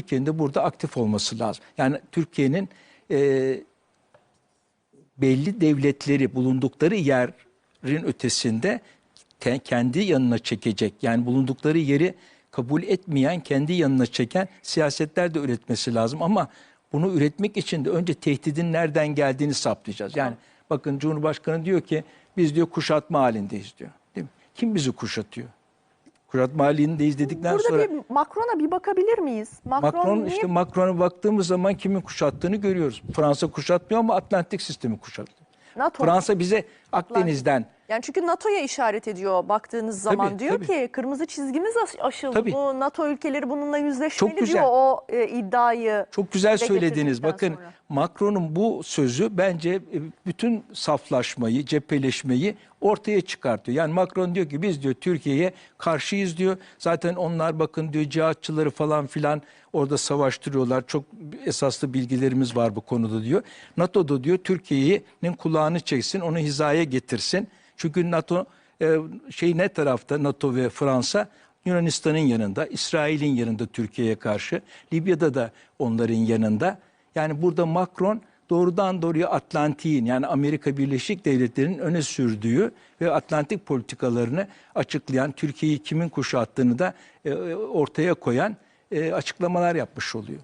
Türkiye'nin de burada aktif olması lazım. Yani Türkiye'nin e, belli devletleri bulundukları yerin ötesinde te- kendi yanına çekecek. Yani bulundukları yeri kabul etmeyen, kendi yanına çeken siyasetler de üretmesi lazım. Ama bunu üretmek için de önce tehdidin nereden geldiğini saptayacağız. Yani bakın Cumhurbaşkanı diyor ki biz diyor kuşatma halindeyiz diyor. Değil mi? Kim bizi kuşatıyor? Kuşatma halindeyiz dedikten Burada sonra... bir Macron'a bir bakabilir miyiz? Macron, Macron niye işte Macron'a baktığımız zaman kimin kuşattığını görüyoruz. Fransa kuşatmıyor ama Atlantik sistemi kuşattı. NATO. Fransa bize Akdeniz'den Yani çünkü NATO'ya işaret ediyor baktığınız zaman. Tabii, diyor tabii. ki kırmızı çizgimiz aş- aşıldı. Tabii. Bu NATO ülkeleri bununla yüzleşmeli Çok güzel. diyor o e, iddiayı. çok güzel söylediniz. Bakın sonra. Macron'un bu sözü bence e, bütün saflaşmayı, cepheleşmeyi ortaya çıkartıyor. Yani Macron diyor ki biz diyor Türkiye'ye karşıyız diyor. Zaten onlar bakın diyor cihatçıları falan filan orada savaştırıyorlar. Çok esaslı bilgilerimiz var bu konuda diyor. NATO da diyor Türkiye'nin kulağını çeksin, onu hizaya getirsin. Çünkü NATO e, şey ne tarafta NATO ve Fransa Yunanistan'ın yanında, İsrail'in yanında Türkiye'ye karşı, Libya'da da onların yanında. Yani burada Macron doğrudan doğruya Atlantik'in yani Amerika Birleşik Devletleri'nin öne sürdüğü ve Atlantik politikalarını açıklayan, Türkiye'yi kimin kuşattığını da e, ortaya koyan e, açıklamalar yapmış oluyor.